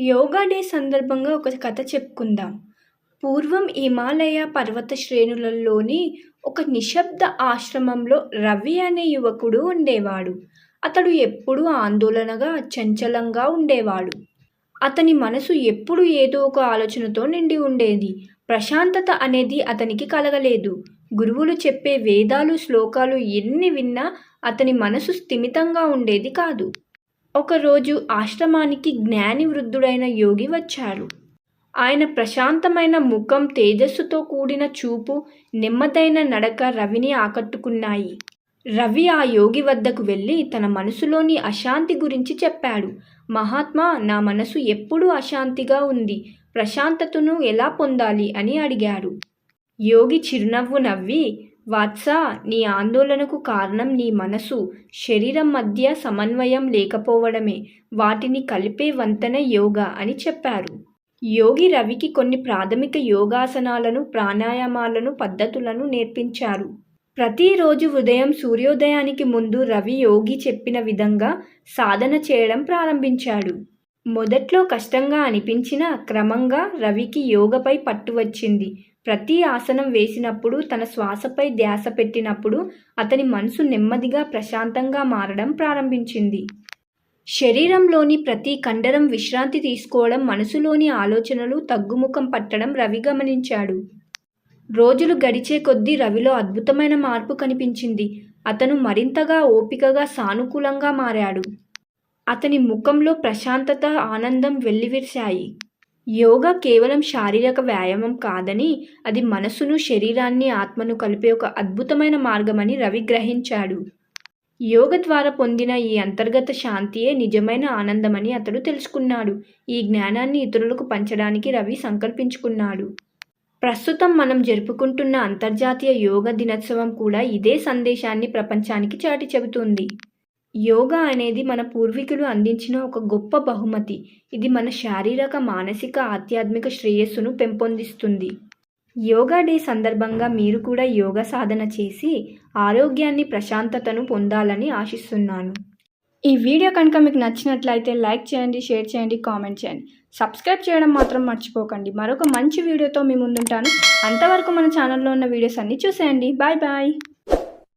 Yoga day సందర్భంగా ఒక కథ చెప్పుకుందాం. పూర్వం హిమాలయ పర్వత శ్రేణులలోని ఒక నిశ్శబ్ద ఆశ్రమంలో రవి అనే యువకుడు ఉండేవాడు. అతడు ఎప్పుడూ ఆందోళనగా చంచలంగా ఉండేవాడు. అతని మనసు ఎప్పుడు ఏదో ఒక ఆలోచనతో నిండి ఉండేది. ప్రశాంతత అనేది అతనికి కలగలేదు. గురువులు చెప్పే వేదాలు శ్లోకాలు ఎన్ని విన్నా అతని మనసు స్థిమితంగా ఉండేది కాదు. ఒకరోజు ఆశ్రమానికి జ్ఞాని వృద్ధుడైన యోగి వచ్చారు ఆయన ప్రశాంతమైన ముఖం తేజస్సుతో కూడిన చూపు నెమ్మదైన నడక రవిని ఆకట్టుకున్నాయి. రవి ఆ యోగి వద్దకు వెళ్ళి తన మనసులోని అశాంతి గురించి చెప్పాడు. మహాత్మా నా మనసు ఎప్పుడూ అశాంతిగా ఉంది. ప్రశాంతతను ఎలా పొందాలి? అని అడిగాడు. యోగి చిరునవ్వు నవ్వి వాత్స నీ ఆందోళనకు కారణం నీ మనసు. శరీరం మధ్య సమన్వయం లేకపోవడమే. వాటిని కలిపే వంతెన యోగా అని చెప్పారు. యోగి రవికి కొన్ని ప్రాథమిక యోగాసనాలను ప్రాణాయామాలను పద్ధతులను నేర్పించారు. ప్రతిరోజు ఉదయం సూర్యోదయానికి ముందు రవి యోగి చెప్పిన విధంగా సాధన చేయడం ప్రారంభించాడు. మొదట్లో కష్టంగా అనిపించినా క్రమంగా రవికి యోగపై పట్టు వచ్చింది. ప్రతి ఆసనం వేసినప్పుడు తన శ్వాసపై ధ్యాస పెట్టినప్పుడు అతని మనసు నెమ్మదిగా ప్రశాంతంగా మారడం ప్రారంభించింది. శరీరంలోని ప్రతి కండరం విశ్రాంతి తీసుకోవడం మనసులోని ఆలోచనలు తగ్గుముఖం పట్టడం రవి గమనించాడు. రోజులు గడిచే కొద్దీ రవిలో అద్భుతమైన మార్పు కనిపించింది. అతను మరింతగా ఓపికగా సానుకూలంగా మారాడు. అతని ముఖంలో ప్రశాంతత ఆనందం వెల్లివిరిశాయి. యోగా కేవలం శారీరక వ్యాయామం కాదని అది మనసును శరీరాన్ని ఆత్మను కలిపే ఒక అద్భుతమైన మార్గమని రవి గ్రహించాడు. యోగ ద్వారా పొందిన ఈ అంతర్గత శాంతియే నిజమైన ఆనందమని అతడు తెలుసుకున్నాడు. ఈ జ్ఞానాన్ని ఇతరులకు పంచడానికి రవి సంకల్పించుకున్నాడు. ప్రస్తుతం మనం జరుపుకుంటున్న అంతర్జాతీయ యోగ దినోత్సవం కూడా ఇదే సందేశాన్ని ప్రపంచానికి చాటి చెబుతుంది. యోగా అనేది మన పూర్వీకులు అందించిన ఒక గొప్ప బహుమతి. ఇది మన శారీరక మానసిక ఆధ్యాత్మిక శ్రేయస్సును పెంపొందిస్తుంది. యోగా డే సందర్భంగా మీరు కూడా యోగా సాధన చేసి ఆరోగ్యాన్ని ప్రశాంతతను పొందాలని ఆశిస్తున్నాను. ఈ వీడియో కనుక మీకు నచ్చినట్లయితే లైక్ చేయండి షేర్ చేయండి కామెంట్ చేయండి. సబ్స్క్రైబ్ చేయడం మాత్రం మర్చిపోకండి. మరొక మంచి వీడియోతో మీ ముందుంటాను. అంతవరకు మన ఛానల్లో ఉన్న వీడియోస్ అన్నీ చూసేయండి. Bye bye.